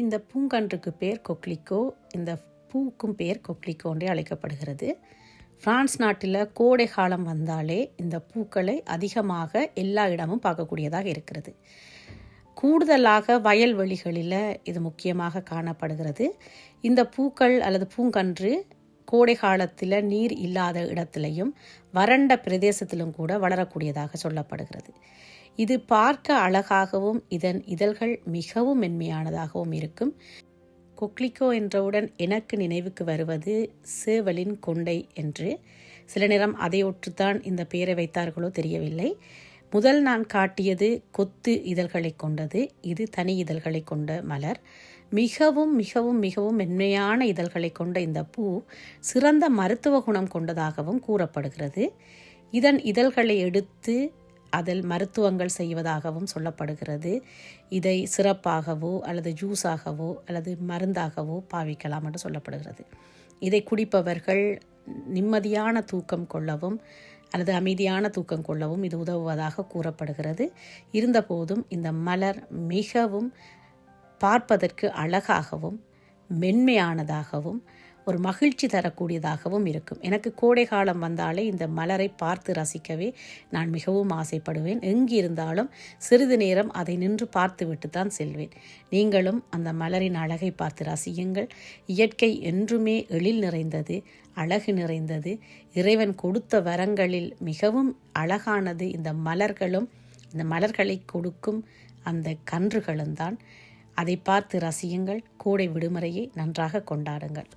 இந்த பூங்கன்றுக்கு பேர் கொக்லிக்கோ இந்த பூக்கும் பேர் கொக்லிக்கோ என்றே அழைக்கப்படுகிறது. பிரான்ஸ் நாட்டில் கோடை காலம் வந்தாலே இந்த பூக்களை அதிகமாக எல்லா இடமும் பார்க்கக்கூடியதாக இருக்கிறது. கூடுதலாக வயல்வெளிகளில் இது முக்கியமாக காணப்படுகிறது. இந்த பூக்கள் அல்லது பூங்கன்று கோடை காலத்தில் நீர் இல்லாத இடத்திலையும் வறண்ட பிரதேசத்திலும் கூட வளரக்கூடியதாக சொல்லப்படுகிறது. இது பார்க்க அழகாகவும் இதன் இதழ்கள் மிகவும் மென்மையானதாகவும் இருக்கும். கொக்லிக்கோ என்றவுடன் எனக்கு நினைவுக்கு வருவது சேவலின் கொண்டை என்று. சில நேரம் அதை ஒற்றுத்தான் இந்த பெயரை வைத்தார்களோ தெரியவில்லை. முதல் நான் காட்டியது கொத்து இதழ்களை கொண்டது. இது தனி இதழ்களை கொண்ட மலர். மிகவும் மிகவும் மிகவும் மென்மையான இதழ்களை கொண்ட இந்த பூ சிறந்த மருத்துவ குணம் கொண்டதாகவும் கூறப்படுகிறது. இதன் இதழ்களை எடுத்து அதில் மருத்துவங்கள் செய்வதாகவும் சொல்லப்படுகிறது. இதை சிறப்பாகவோ அல்லது ஜூஸாகவோ அல்லது மருந்தாகவோ பாவிக்கலாம் என்று சொல்லப்படுகிறது. இதை குடிப்பவர்கள் நிம்மதியான தூக்கம் கொள்ளவும் அல்லது அமைதியான தூக்கம் கொள்ளவும் இது உதவுவதாக கூறப்படுகிறது. இருந்தபோதும் இந்த மலர் மிகவும் பார்ப்பதற்கு அழகாகவும் மென்மையானதாகவும் ஒரு மகிழ்ச்சி தரக்கூடியதாகவும் இருக்கும். எனக்கு கோடை காலம் வந்தாலே இந்த மலரை பார்த்து ரசிக்கவே நான் மிகவும் ஆசைப்படுவேன். எங்கிருந்தாலும் சிறிது நேரம் அதை நின்று பார்த்துவிட்டு தான் செல்வேன். நீங்களும் அந்த மலரின் அழகை பார்த்து ரசியுங்கள். இயற்கை என்றுமே எழில் நிறைந்தது அழகு நிறைந்தது. இறைவன் கொடுத்த வரங்களில் மிகவும் அழகானது இந்த மலர்களும் இந்த மலர்களை கொடுக்கும் அந்த கன்றுகளும் தான். அதை பார்த்து ரசியுங்கள். கூடை விடுமுறையை நன்றாக கொண்டாடுங்கள்.